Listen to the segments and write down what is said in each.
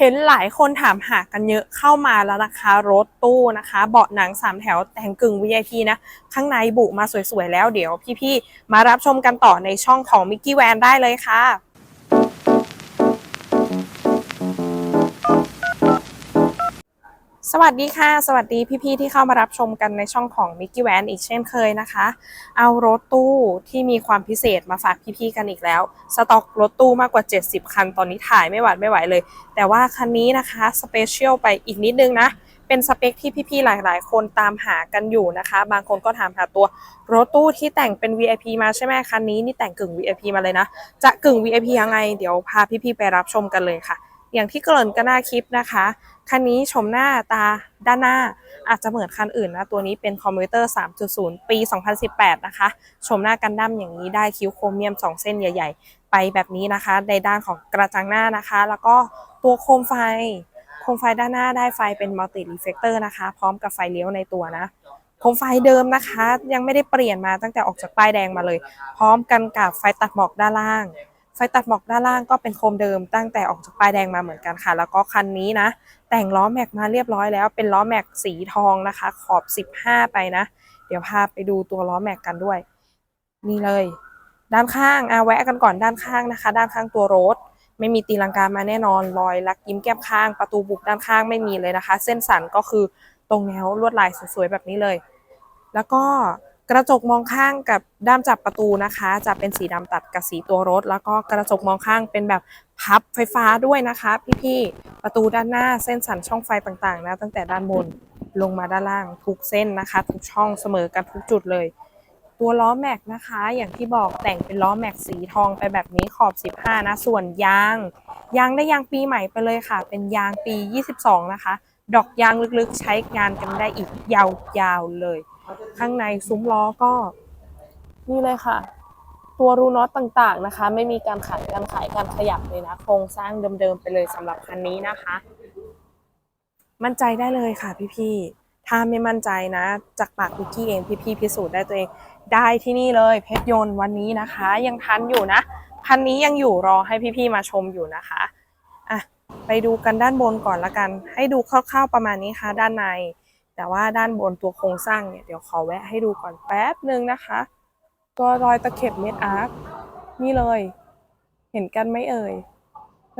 เห็นหลายคนถามหากันเยอะเข้ามาแล้วนะคะรถตู้นะคะ เบาะหนังสามแถวแต่งกึ่ง VIP นะ ข้างในบุมาสวยๆแล้วเดี๋ยวพี่ๆ มารับชมกันต่อในช่องของมิกกี้แวนได้เลยค่ะ สวัสดีค่ะ สวัสดีพี่ๆที่เข้ามารับชมกันในช่องของ Mickey Van อีกเช่นเคยนะคะ เอารถตู้ที่มีความพิเศษมาฝากพี่ๆกันอีกแล้ว สต็อกรถตู้มากกว่า 70 คันตอนนี้ถ่ายไม่หวาดไม่ไหวเลย แต่ว่าคันนี้นะคะสเปเชียลไปอีกนิดนึงนะ เป็นสเปคที่พี่ๆหลายๆ คนตามหากันอยู่นะคะ บางคนก็ถามหาตัวรถตู้ที่แต่งเป็น VIP มาใช่ไหมคันนี้นี่แต่งกึ่ง VIP มาเลยนะ จะกึ่ง VIP ยังไง เดี๋ยวพาพี่ๆไปรับชมกันเลยค่ะ อย่างที่เกริ่นกันหน้าคลิปนะคะ คันนี้ชมหน้าตาด้านหน้าอาจจะเหมือนคันอื่นนะ ตัวนี้เป็นคอมพิวเตอร์ 3.0 ปี 2018 นะคะ ชมหน้ากันดั้มอย่างนี้ได้คิ้วโครเมียม 2 เส้นใหญ่ ๆ ไปแบบนี้นะคะ ในด้านของกระจังหน้านะคะ แล้วก็ตัวโคมไฟ โคมไฟด้านหน้าได้ไฟเป็นมัลติรีเฟกเตอร์นะคะ พร้อมกับไฟเลี้ยวในตัวนะโคมไฟเดิมนะคะ ยังไม่ได้เปลี่ยนมาตั้งแต่ออกจากป้ายแดงมาเลย พร้อมกันกับไฟตัดหมอกด้านล่าง ไฟตัดหมอกด้านล่างก็เป็นโคมเดิมตั้งแต่ออกจากป้ายแดงมาเหมือนกันค่ะ แล้วก็คันนี้นะ แต่งล้อแม็กมาเรียบร้อยแล้ว เป็นล้อแม็กสีทองนะคะ ขอบ 15 ไปนะ เดี๋ยวพาไปดูตัวล้อแม็กกันด้วย นี่เลย ด้านข้างอาแวะกันก่อนด้านข้างนะคะ ด้านข้างตัวรถไม่มีตีลังกามาแน่นอนรอยลักยิ้มแก้มข้าง ประตูบุกด้านข้างไม่มีเลยนะคะ เส้นสันก็คือตรงแนวลวดลายสวยๆแบบนี้เลย แล้วก็ กระจกมองข้างกับด้ามจับประตูนะคะ จะเป็นสีดำตัดกับสีตัวรถ แล้วก็กระจกมองข้างเป็นแบบพับไฟฟ้าด้วยนะคะ พี่ๆประตูด้านหน้าเส้นสันช่องไฟต่างๆนะตั้งแต่ด้านบนลงมาด้านล่างทุกเส้นนะคะ ทุกช่องเสมอกันทุกจุดเลย ตัวล้อแม็กนะคะ อย่างที่บอกแต่งเป็นล้อแม็กสีทองไปแบบนี้ขอบ 15 นะ ส่วนยาง ยางได้ยางปีใหม่ไปเลยค่ะ เป็นยางปี 22 นะคะ ดอกยางลึกๆใช้งานกันได้อีกยาวๆเลย ข้างในซุ้มล้อก็นี่เลยค่ะ ตัวรูน็อตต่างๆนะคะ ไม่มีการขัดการขายการขยับเลยนะ โครงสร้างเดิมๆไปเลยสำหรับคันนี้นะคะ มั่นใจได้เลยค่ะพี่ๆถ้าไม่มั่นใจนะ จากปากวิกกี้เองพี่ๆพิสูจน์ได้ตัวเองได้ที่นี่เลยเพชรยนต์วันนี้นะคะ ยังทันอยู่นะคันนี้ยังอยู่รอให้พี่ๆมาชมอยู่นะคะอะไปดูกันด้านบนก่อนละกัน ให้ดูคร่าวๆประมาณนี้ค่ะ ด้านใน แต่ว่าด้านบนตัวโครงสร้างเนี่ยเดี๋ยวขอแวะให้ดูก่อนแป๊บหนึ่งนะคะตัวรอยตะเข็บเม็ดอาร์คนี่เลย เห็นกันไหมเอ่ย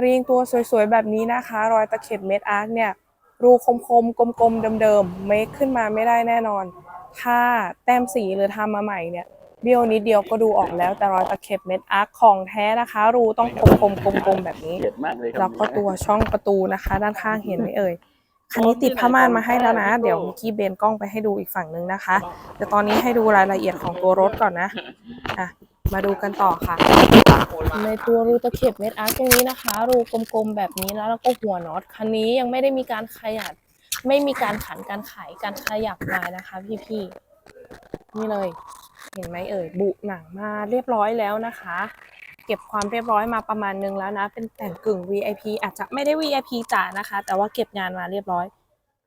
เรียงตัวสวยๆแบบนี้นะคะ รอยตะเข็บเม็ดอาร์คเนี่ยรูคมๆกลมๆเดิมๆเมคขึ้นมาไม่ได้แน่นอน ถ้าแต้มสีหรือทำมาใหม่เนี่ยเบี้ยวนิดเดียวก็ดูออกแล้วแต่รอยตะเข็บเม็ดอาร์คของแท้นะคะ รูต้องคมๆกลมๆแบบนี้เกลียดมากเลยครัแล้วก็ตัวช่องประตูนะคะ ด้านข้างเห็นไหมเอ่ย คันนี้ติดผ้าม่านมาให้แล้วนะ เดี๋ยวมิกกี้เบนกล้องไปให้ดูอีกฝั่งนึงนะคะแต่ตอนนี้ให้ดูรายละเอียดของตัวรถก่อนนะอะมาดูกันต่อค่ะ ในตัวรูตะเข็บเม็ดอาร์ตตรงนี้นะคะ รูกลมๆแบบนี้แล้วแล้วก็หัวน็อตคันนี้ยังไม่ได้มีการขยับไม่มีการขันการไขการขยับมานะคะ พี่ๆนี่เลย เห็นไหมเอ่ยบุหนังมาเรียบร้อยแล้วนะคะ เก็บความเรียบร้อยมาประมาณนึงแล้วนะ เป็นแต่งกึ่ง VIP อาจจะไม่ได้ VIP จ๋านะคะ แต่ว่าเก็บงานมาเรียบร้อย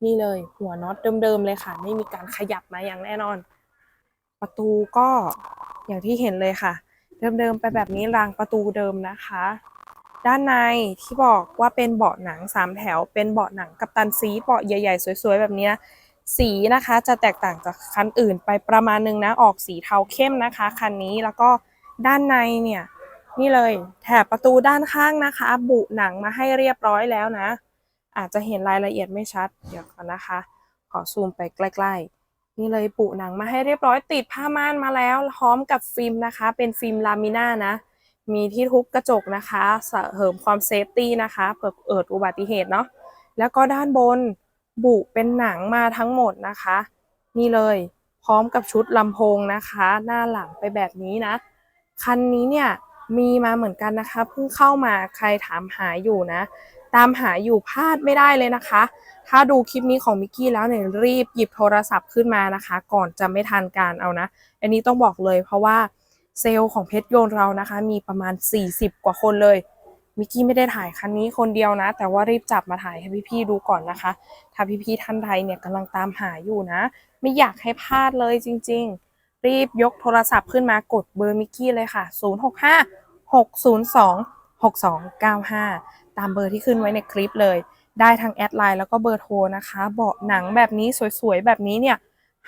นี่เลย หัวน็อตเดิมๆเลยค่ะ ไม่มีการขยับมาอย่างแน่นอน ประตูก็อย่างที่เห็นเลยค่ะ เดิมๆไปแบบนี้รางประตูเดิมนะคะ ด้านในที่บอกว่าเป็นเบาะหนังสามแถว เป็นเบาะหนังกับตันซีเบาะใหญ่ๆ สวยๆ แบบนี้นะสีนะคะจะแตกต่างจากคันอื่นไปประมาณนึงนะ ออกสีเทาเข้มนะคะ คันนี้แล้วก็ด้านในเนี่ย นี่เลยแถบประตูด้านข้างนะคะ บุหนังมาให้เรียบร้อยแล้วนะ อาจจะเห็นรายละเอียดไม่ชัด เดี๋ยวก่อนนะคะ ขอซูมไปใกล้ๆ นี่เลยปุหนังมาให้เรียบร้อยติดผ้าม่านมาแล้วพร้อมกับฟิล์มนะคะ เป็นฟิล์มลามิน่านะ มีที่ทุบกระจกนะคะเสริมความเซฟตี้นะคะเผื่อเกิดอุบัติเหตุเนาะแล้วก็ด้านบนบุเป็นหนังมาทั้งหมดนะคะ นี่เลยพร้อมกับชุดลำโพงนะคะ หน้าหลังไปแบบนี้นะ คันนี้เนี่ย มีมาเหมือนกันนะคะเพิ่งเข้ามาใครถามหาอยู่นะ ตามหาอยู่พลาดไม่ได้เลยนะคะ ถ้าดูคลิปนี้ของมิกกี้แล้วเนี่ยรีบหยิบโทรศัพท์ขึ้นมานะคะ ก่อนจะไม่ทันการเอานะ อันนี้ต้องบอกเลยเพราะว่าเซลล์ของเพชรโยนเรานะคะ มีประมาณ 40 กว่าคนเลยมิกกี้ไม่ได้ถ่ายคันนี้คนเดียวนะ แต่ว่ารีบจับมาถ่ายให้พี่ๆดูก่อนนะคะ ถ้าพี่ๆท่านใดเนี่ยกำลังตามหาอยู่นะ ไม่อยากให้พลาดเลยจริง ๆ รีบยกโทรศัพท์ขึ้นมากดเบอร์มิกกี้เลยค่ะ 065 602 6295 ตามเบอร์ที่ขึ้นไว้ในคลิปเลย ได้ทั้งแอดไลน์แล้วก็เบอร์โทรนะคะ เบาะหนังแบบนี้สวยๆ แบบนี้เนี่ย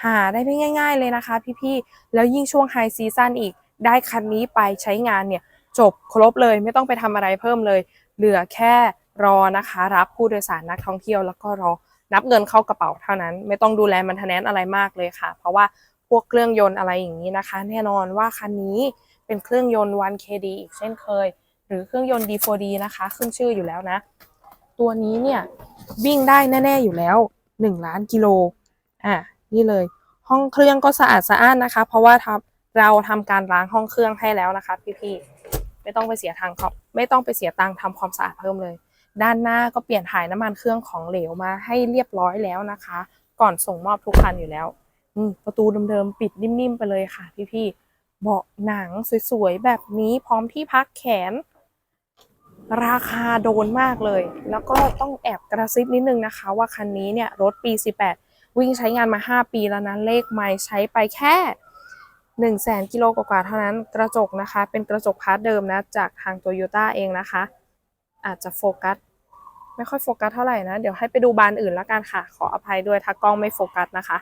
หาได้ไม่ง่าย ๆเลยนะคะพี่ๆ แล้วยิ่งช่วงไฮซีซั่นอีก ได้คันนี้ไปใช้งานเนี่ย จบครบเลยไม่ต้องไปทำอะไรเพิ่มเลย เหลือแค่รอนะคะ รับผู้โดยสารนักท่องเที่ยวแล้วก็รอนับเงินเข้ากระเป๋าเท่านั้น ไม่ต้องดูแลมันทแนนอะไรมากเลยค่ะ เพราะว่า พวกเครื่องยนต์อะไรอย่างนี้นะคะ แน่นอนว่าคันนี้เป็นเครื่องยนต์ 1KD อีกเช่นเคย หรือเครื่องยนต์ D4D นะคะ ขึ้นชื่ออยู่แล้วนะ ตัวนี้เนี่ย วิ่งได้แน่ ๆ อยู่แล้ว 1 ล้านกิโลอะนี่เลย ห้องเครื่องก็สะอาดสะอ้านนะคะ เพราะว่าทำเราทำการล้างห้องเครื่องให้แล้วนะคะพี่ๆไม่ต้องไปเสียทางเขาไม่ต้องไปเสียตังค์ทำความสะอาดเพิ่มเลย ด้านหน้าก็เปลี่ยนถ่ายน้ำมันเครื่องของเหลวมาให้เรียบร้อยแล้วนะคะ ก่อนส่งมอบทุกคันอยู่แล้ว ประตูเดิมๆปิดนิ่มๆไปเลยค่ะพี่ๆเบาะหนังสวยๆแบบนี้พร้อมที่พักแขน ราคาโดนมากเลย แล้วก็ต้องแอบกระซิบนิดนึงนะคะ ว่าคันนี้เนี่ยรถปี 18 วิ่งใช้งานมา 5 ปีแล้วนะเลขไม่ใช้ไปแค่1 0 0 0 0แสนกิโลกว่าๆเท่านั้นกระจกนะคะ เป็นกระจกพาร์ทเดิมนะ จากทางโตโยต้าเองนะคะ อาจจะโฟกัส ไม่ค่อยโฟกัสเท่าไหร่นะ เดี๋ยวให้ไปดูบานอื่นแล้วกันค่ะ ขออภัยด้วยถ้ากล้องไม่โฟกัสนะคะ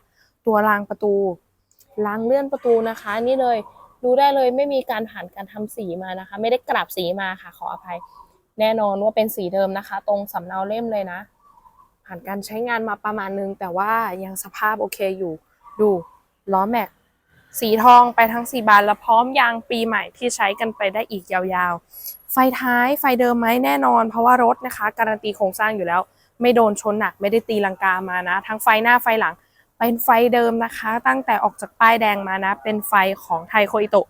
ตัวรางประตู รางเลื่อนประตูนะคะ นี่เลยดูได้เลยไม่มีการผ่านการทำสีมานะคะ ไม่ได้กราบสีมาค่ะ ขออภัย แน่นอนว่าเป็นสีเดิมนะคะ ตรงสำเนาเล่มเลยนะ ผ่านการใช้งานมาประมาณนึง แต่ว่ายังสภาพโอเคอยู่ ดูล้อแม็กสีทองไปทั้งสี่บานแล้วพร้อมยางปีใหม่ที่ใช้กันไปได้อีกยาวๆ ไฟท้ายไฟเดิมไหมแน่นอน เพราะว่ารถนะคะ การันตีโครงสร้างอยู่แล้ว ไม่โดนชนหนักไม่ได้ตีลังกามานะ ทั้งไฟหน้าไฟหลัง เป็นไฟเดิมนะคะ ตั้งแต่ออกจากป้ายแดงมานะ เป็นไฟของไทโคอิโตะ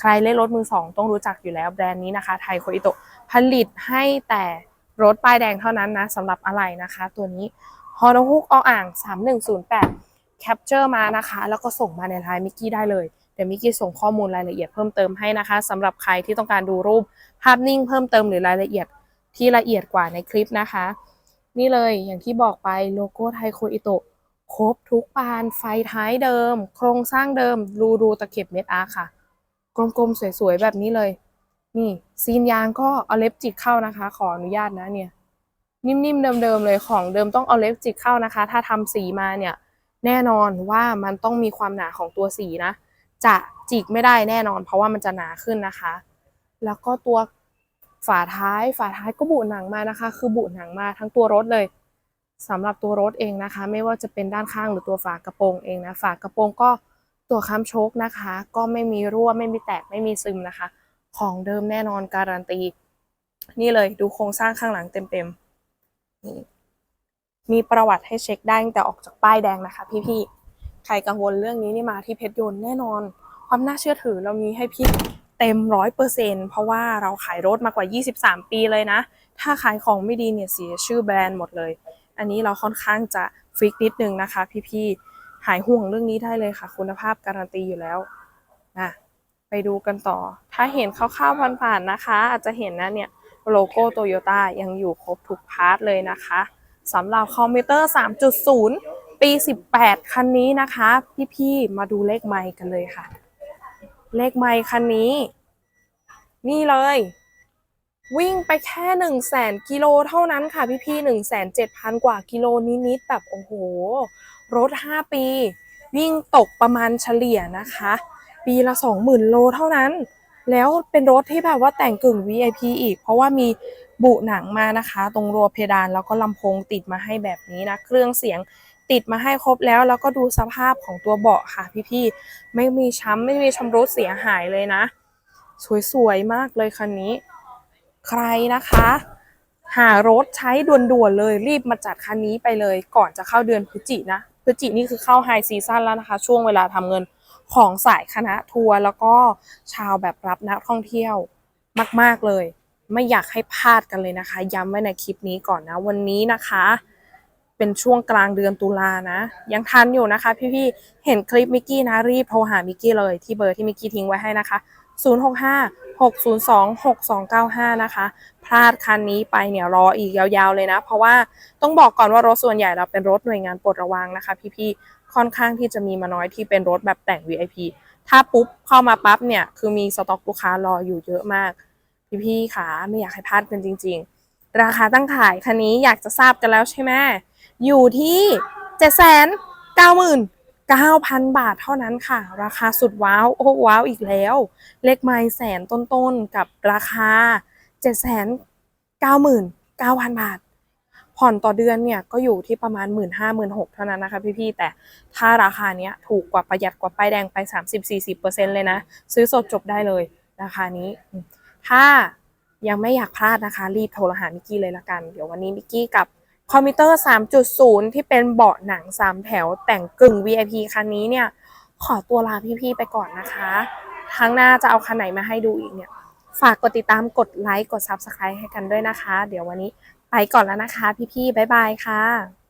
ใครเล่นรถมือสองต้องรู้จักอยู่แล้วแบรนด์นี้นะคะไทโคอิโตะผลิตให้แต่รถป้ายแดงเท่านั้นนะสำหรับอะไรนะคะ ตัวนี้ฮอนฮุกออ่าง 3108 แคปเจอร์มานะคะ แล้วก็ส่งมาในไลน์มิกกี้ได้เลย เดี๋ยวมิกกี้ส่งข้อมูลรายละเอียดเพิ่มเติมให้นะคะสำหรับใครที่ต้องการดูรูปภาพนิ่งเพิ่มเติมหรือรายละเอียดที่ละเอียดกว่าในคลิปนะคะ นี่เลยอย่างที่บอกไปโลโก้ไทโคอิโตะ ครบทุกปานไฟท้ายเดิม โครงสร้างเดิม รูรูตะเข็บเม็ดอาร์ค่ะ กลมๆ สวยๆ แบบนี้เลย นี่ ซีนยางก็เอาเล็บจิกเข้านะคะ ขออนุญาตนะเนี่ย นิ่มๆ เดิมๆ เลยของเดิมต้องเอาเล็บจิกเข้านะคะ ถ้าทำสีมาเนี่ย แน่นอนว่ามันต้องมีความหนาของตัวสีนะ จะจิกไม่ได้แน่นอน เพราะว่ามันจะหนาขึ้นนะคะ แล้วก็ตัวฝาท้ายฝาท้ายก็บุหนังมานะคะ คือบุหนังมาทั้งตัวรถเลย สำหรับตัวรถเองนะคะ ไม่ว่าจะเป็นด้านข้างหรือตัวฝากระโปรงเองนะฝากระโปรงก็ตัวค้ำโชคนะคะ ก็ไม่มีรั่วไม่มีแตกไม่มีซึมนะคะ ของเดิมแน่นอนการันตี นี่เลยดูโครงสร้างข้างหลังเต็มๆนี่มีประวัติให้เช็คได้แต่ออกจากป้ายแดงนะคะ พี่ๆใครกังวลเรื่องนี้นี่มาที่เพชรยนต์แน่นอน ความน่าเชื่อถือเรามีให้พี่เต็มร้อยเปอร์เซ็นเพราะว่าเราขายรถมากว่า 23 ปีเลยนะ ถ้าขายของไม่ดีเนี่ยเสียชื่อแบรนด์หมดเลย อันนี้เราค่อนข้างจะฟิกนิดนึงนะคะ พี่ๆหายห่วงเรื่องนี้ได้เลยค่ะ คุณภาพการันตีอยู่แล้วนะไปดูกันต่อ ถ้าเห็นคร่าวๆผ่านๆนะคะ อาจจะเห็นนะเนี่ยโลโก้โตโยต้ายังอยู่ครบทุกพาร์ทเลยนะคะสำหรับคอมพิวเตอร์ 3.0 ปี 18 คันนี้นะคะ พี่ๆมาดูเลขไมค์กันเลยค่ะ เลขไมค์คันนี้ นี่เลย วิ่งไปแค่หนึ่งแสนกิโลเท่านั้นค่ะพี่พี่หนึ่งแสนเจ็ดพันกว่ากิโลนิดๆแบบโอ้โห รถห้าปี วิ่งตกประมาณเฉลี่ยนะคะ ปีละสองหมื่นโลเท่านั้น แล้วเป็นรถที่แบบว่าแต่งกึ่ง VIP อีก เพราะว่ามีบุหนังมานะคะ ตรงรัวเพดานแล้วก็ลำโพงติดมาให้แบบนี้นะ เครื่องเสียงติดมาให้ครบแล้ว แล้วก็ดูสภาพของตัวเบาะค่ะพี่ๆไม่มีช้ำไม่มีชำรุดเสียหายเลยนะ สวยๆมากเลยคันนี้ ใครนะคะ หารถใช้ด่วนๆเลย รีบมาจัดคันนี้ไปเลยก่อนจะเข้าเดือนพฤศจินะพฤศจินี่คือเข้าไฮซีซั่นแล้วนะคะ ช่วงเวลาทำเงินของสายคณะทัวร์แล้วก็ชาวแบบรับนักท่องเที่ยวมาก ๆเลย ไม่อยากให้พลาดกันเลยนะคะ ย้ำไว้ในคลิปนี้ก่อนนะ วันนี้นะคะ เป็นช่วงกลางเดือนตุลานะ ยังทันอยู่นะคะ พี่ๆเห็นคลิปมิกกี้นะรีบโทรหามิกกี้เลยที่เบอร์ที่มิกกี้ทิ้งไว้ให้นะคะ 065 602 6295 นะคะ พลาดคันนี้ไปเนี่ยรออีกยาวๆเลยนะ เพราะว่าต้องบอกก่อนว่ารถส่วนใหญ่เราเป็นรถหน่วยงานปลดระวางนะคะ พี่ๆ ค่อนข้างที่จะมีมาน้อยที่เป็นรถแบบแต่ง VIP ถ้าปุ๊บเข้ามาปั๊บเนี่ยคือมีสต็อกลูกค้ารออยู่เยอะมาก พี่ๆค่ะไม่อยากให้พลาดกันจริง ๆ ราคาตั้งขายคันนี้อยากจะทราบกันแล้วใช่ไหมอยู่ที่เจ็ดแสน เก้าพันบาทเท่านั้นค่ะ ราคาสุดว้าว โอ้ว้าวอีกแล้ว เลขไม้แสนต้นๆ กับราคาเจ็ดแสนเก้าหมื่นเก้าพันบาท ผ่อนต่อเดือนเนี่ยก็อยู่ที่ประมาณ 1 5ื่นห้าหมื่นหกเท่านั้นนะคะพี่ๆ แต่ถ้าราคาเนี้ยถูกกว่าประหยัดกว่าป้ายแดงไป 30-40%เลยนะ ซื้อสดจบได้เลยราคานี้ ถ้ายังไม่อยากพลาดนะคะ รีบโทรหามิกกี้เลยละกัน เดี๋ยววันนี้มิกกี้กับ คอมพิวเตอร์ 3.0 ที่เป็นเบาะหนัง 3 แถวแต่งกึ่ง VIP คันนี้เนี่ย ขอตัวลาพี่ๆไปก่อนนะคะครั้งหน้าจะเอาคันไหนมาให้ดูอีกเนี่ย ฝากกดติดตามกดไลค์กด Subscribe ให้กันด้วยนะคะ เดี๋ยววันนี้ไปก่อนแล้วนะคะ พี่ๆบ๊ายบายค่ะ